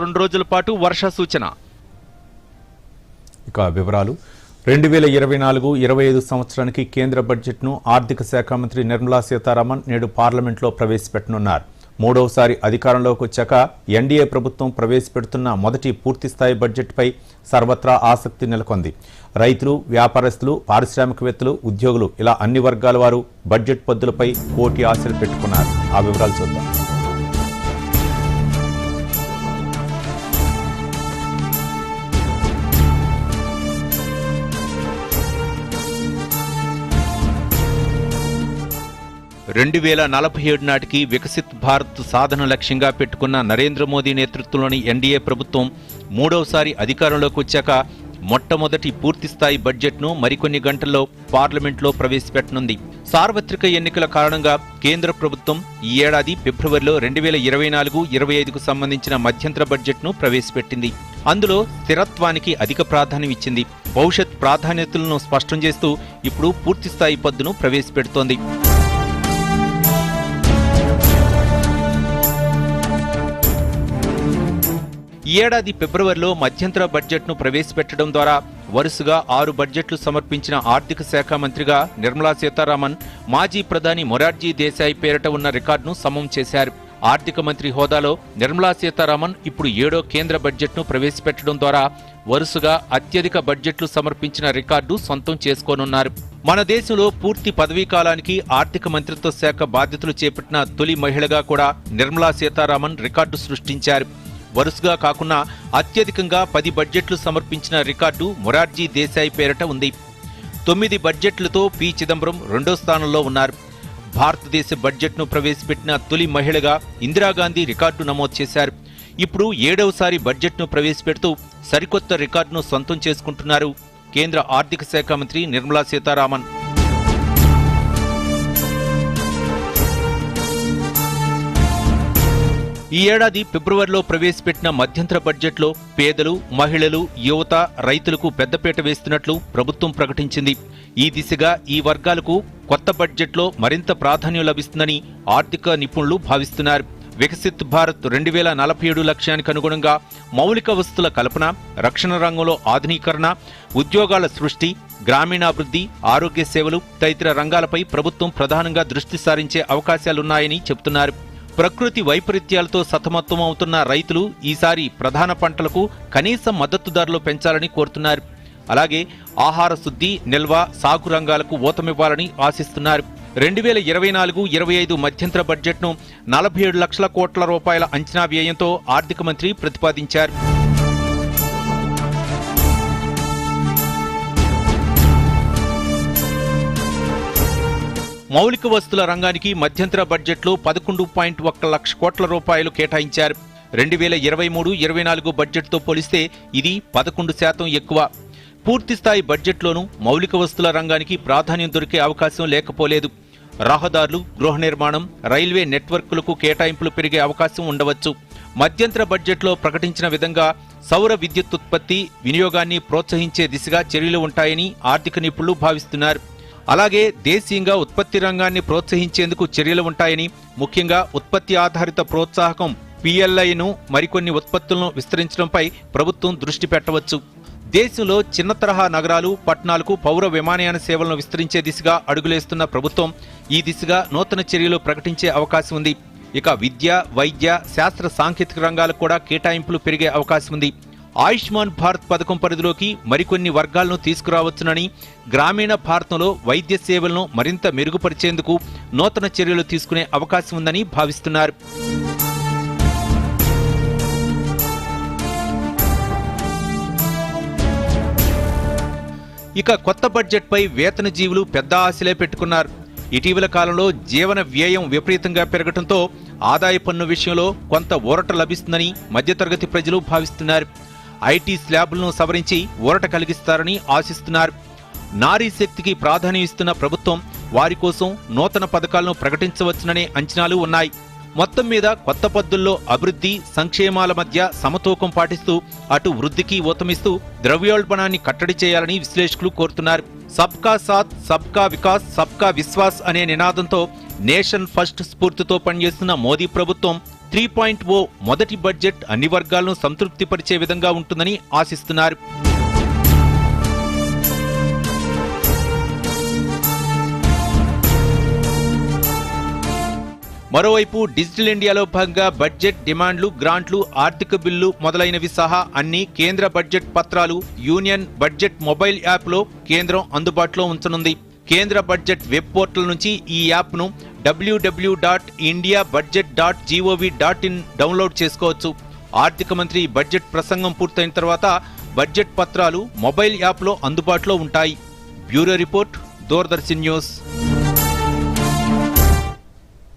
రెండు రోజుల పాటు వర్ష సూచన. ఇక వివరాలు. రెండు వేల ఇరవై నాలుగు ఇరవై ఐదు సంవత్సరానికి కేంద్ర బడ్జెట్ను ఆర్థిక శాఖ మంత్రి నిర్మలా సీతారామన్ నేడు పార్లమెంట్లో ప్రవేశపెట్టనున్నారు. మూడవసారి అధికారంలోకి వచ్చాక ఎన్డీఏ ప్రభుత్వం ప్రవేశపెడుతున్న మొదటి పూర్తిస్థాయి బడ్జెట్పై సర్వత్రా ఆసక్తి నెలకొంది. రైతులు వ్యాపారస్తులు పారిశ్రామికవేత్తలు ఉద్యోగులు ఇలా అన్ని వర్గాల వారు బడ్జెట్ పద్దులపై కోటి ఆశలు పెట్టుకున్నారు. ఆ వివరాలు చూద్దాం. రెండు వేల నలభై ఏడు నాటికి వికసిత్ భారత్ సాధన లక్ష్యంగా పెట్టుకున్న నరేంద్ర మోదీ నేతృత్వంలోని ఎన్డీఏ ప్రభుత్వం మూడవసారి అధికారంలోకి వచ్చాక మొట్టమొదటి పూర్తిస్థాయి బడ్జెట్ను మరికొన్ని గంటల్లో పార్లమెంట్లో ప్రవేశపెట్టనుంది. సార్వత్రిక ఎన్నికల కారణంగా కేంద్ర ప్రభుత్వం ఈ ఏడాది ఫిబ్రవరిలో రెండు వేల ఇరవై నాలుగు ఇరవై ఐదుకు సంబంధించిన మధ్యంతర బడ్జెట్ను ప్రవేశపెట్టింది. అందులో స్థిరత్వానికి అధిక ప్రాధాన్యం ఇచ్చింది. భవిష్యత్ ప్రాధాన్యతలను స్పష్టం చేస్తూ ఇప్పుడు పూర్తిస్థాయి పద్దును ప్రవేశపెడుతోంది. ఈ ఏడాది ఫిబ్రవరిలో మధ్యంతర బడ్జెట్ను ప్రవేశపెట్టడం ద్వారా వరుసగా ఆరు బడ్జెట్లు సమర్పించిన ఆర్థిక శాఖ మంత్రిగా నిర్మలా సీతారామన్ మాజీ ప్రధాని మొరార్జీ దేశాయ్ పేరిట ఉన్న రికార్డును సమం చేశారు. ఆర్థిక మంత్రి హోదాలో నిర్మలా సీతారామన్ ఇప్పుడు ఏడో కేంద్ర బడ్జెట్ను ప్రవేశపెట్టడం ద్వారా వరుసగా అత్యధిక బడ్జెట్లు సమర్పించిన రికార్డు సొంతం చేసుకోనున్నారు. మన దేశంలో పూర్తి పదవీ కాలానికి ఆర్థిక మంత్రిత్వ శాఖ బాధ్యతలు చేపట్టిన తొలి మహిళగా కూడా నిర్మలా సీతారామన్ రికార్డు సృష్టించారు. వరుసగా కాకుండా అత్యధికంగా పది బడ్జెట్లు సమర్పించిన రికార్డు మొరార్జీ దేశాయ్ పేరట ఉంది. తొమ్మిది బడ్జెట్లతో పి. చిదంబరం రెండో స్థానంలో ఉన్నారు. భారతదేశ బడ్జెట్ను ప్రవేశపెట్టిన తొలి మహిళగా ఇందిరాగాంధీ రికార్డు నమోదు చేశారు. ఇప్పుడు ఏడవసారి బడ్జెట్ను ప్రవేశపెడుతూ సరికొత్త రికార్డును సొంతం చేసుకుంటున్నారు కేంద్ర ఆర్థిక శాఖ మంత్రి నిర్మలా సీతారామన్. ఈ ఏడాది ఫిబ్రవరిలో ప్రవేశపెట్టిన మధ్యంతర బడ్జెట్లో పేదలు మహిళలు యువత రైతులకు పెద్దపీట వేస్తున్నట్లు ప్రభుత్వం ప్రకటించింది. ఈ దిశగా ఈ వర్గాలకు కొత్త బడ్జెట్లో మరింత ప్రాధాన్యం లభిస్తుందని ఆర్థిక నిపుణులు భావిస్తున్నారు. వికసిత్ భారత్ రెండు వేల నలభై ఏడు లక్ష్యానికి అనుగుణంగా మౌలిక వస్తుల కల్పన రక్షణ రంగంలో ఆధునీకరణ ఉద్యోగాల సృష్టి గ్రామీణాభివృద్ధి ఆరోగ్య సేవలు తదితర రంగాలపై ప్రభుత్వం ప్రధానంగా దృష్టి సారించే అవకాశాలున్నాయని చెబుతున్నారు. ప్రకృతి వైపరీత్యాలతో సతమత్తమవుతున్న రైతులు ఈసారి ప్రధాన పంటలకు కనీస మద్దతు ధరలు పెంచాలని కోరుతున్నారు. అలాగే ఆహార శుద్ధి నిల్వ సాగు రంగాలకు ఊతమివ్వాలని ఆశిస్తున్నారు. రెండు వేల ఇరవై నాలుగు ఇరవై ఐదు మధ్యంతర బడ్జెట్ను నలభై ఏడు లక్షల కోట్ల రూపాయల అంచనా వ్యయంతో ఆర్థిక మంత్రి ప్రతిపాదించారు. మౌలిక వస్తుల రంగానికి మధ్యంతర బడ్జెట్లో పదకొండు పాయింట్ ఒక్క లక్ష కోట్ల రూపాయలు కేటాయించారు. రెండు వేల ఇరవై మూడు ఇరవై నాలుగు బడ్జెట్తో పోలిస్తే ఇది పదకొండు శాతం ఎక్కువ. పూర్తిస్థాయి బడ్జెట్లోనూ మౌలిక వస్తుల రంగానికి ప్రాధాన్యం దొరికే అవకాశం లేకపోలేదు. రహదారులు గృహ నిర్మాణం రైల్వే నెట్వర్క్లకు కేటాయింపులు పెరిగే అవకాశం ఉండవచ్చు. మధ్యంతర బడ్జెట్లో ప్రకటించిన విధంగా సౌర విద్యుత్ ఉత్పత్తి వినియోగాన్ని ప్రోత్సహించే దిశగా చర్యలు ఉంటాయని ఆర్థిక నిపుణులు భావిస్తున్నారు. అలాగే దేశీయంగా ఉత్పత్తి రంగాన్ని ప్రోత్సహించేందుకు చర్యలు ఉంటాయని ముఖ్యంగా ఉత్పత్తి ఆధారిత ప్రోత్సాహకం పిఎల్ఐను మరికొన్ని ఉత్పత్తులను విస్తరించడంపై ప్రభుత్వం దృష్టి పెట్టవచ్చు. దేశంలో చిన్న తరహా నగరాలు పట్టణాలకు పౌర విమానయాన సేవలను విస్తరించే దిశగా అడుగులేస్తున్న ప్రభుత్వం ఈ దిశగా నూతన చర్యలు ప్రకటించే అవకాశం ఉంది. ఇక విద్య వైద్య శాస్త్ర సాంకేతిక రంగాలకు కూడా కేటాయింపులు పెరిగే అవకాశం ఉంది. ఆయుష్మాన్ భారత్ పథకం పరిధిలోకి మరికొన్ని వర్గాలను తీసుకురావచ్చునని గ్రామీణ భారతంలో వైద్య సేవలను మరింత మెరుగుపరిచేందుకు నూతన చర్యలు తీసుకునే అవకాశం ఉందని భావిస్తున్నారు. ఇక కొత్త బడ్జెట్పై వేతన జీవులు పెద్ద ఆశలే పెట్టుకున్నారు. ఇటీవల కాలంలో జీవన వ్యయం విపరీతంగా పెరగడంతో ఆదాయ పన్ను విషయంలో కొంత ఊరట లభిస్తుందని మధ్యతరగతి ప్రజలు భావిస్తున్నారు. ఐటీ స్లాబ్లను సవరించి ఊరట కలిగిస్తారని ఆశిస్తున్నారు. నారీ శక్తికి ప్రాధాన్యం ఇస్తున్న ప్రభుత్వం వారి కోసం నూతన పథకాలను ప్రకటించవచ్చుననే అంచనాలు ఉన్నాయి. మొత్తం మీద కొత్త పద్ధతుల్లో అభివృద్ధి సంక్షేమాల మధ్య సమతూకం పాటిస్తూ అటు వృద్ధికి ఊతమిస్తూ ద్రవ్యోల్బణాన్ని కట్టడి చేయాలని విశ్లేషకులు కోరుతున్నారు. సబ్కా సాత్ సబ్కా వికాస్ సబ్కా విశ్వాస్ అనే నినాదంతో నేషన్ ఫస్ట్ స్ఫూర్తితో పనిచేస్తున్న మోదీ ప్రభుత్వం త్రీ పాయింట్ ఓ మొదటి బడ్జెట్ అన్ని వర్గాలను సంతృప్తిపరిచే విధంగా ఉంటుందని ఆశిస్తున్నారు. మరోవైపు డిజిటల్ ఇండియాలో భాగంగా బడ్జెట్ డిమాండ్లు గ్రాంట్లు ఆర్థిక బిల్లు మొదలైనవి సహా అన్ని కేంద్ర బడ్జెట్ పత్రాలు యూనియన్ బడ్జెట్ మొబైల్ యాప్లో కేంద్రం అందుబాటులో ఉంచనుంది. కేంద్ర బడ్జెట్ వెబ్ పోర్టల్ నుంచి ఈ యాప్ను WW dot India budget dot GOV dot in download చేసుకోవచ్చు. ఆర్థిక మంత్రి బడ్జెట్ ప్రసంగం పూర్తయిన తర్వాత బడ్జెట్ పత్రాలు మొబైల్ యాప్లో అందుబాటులో ఉంటాయి. Bureau report Doordarshan news.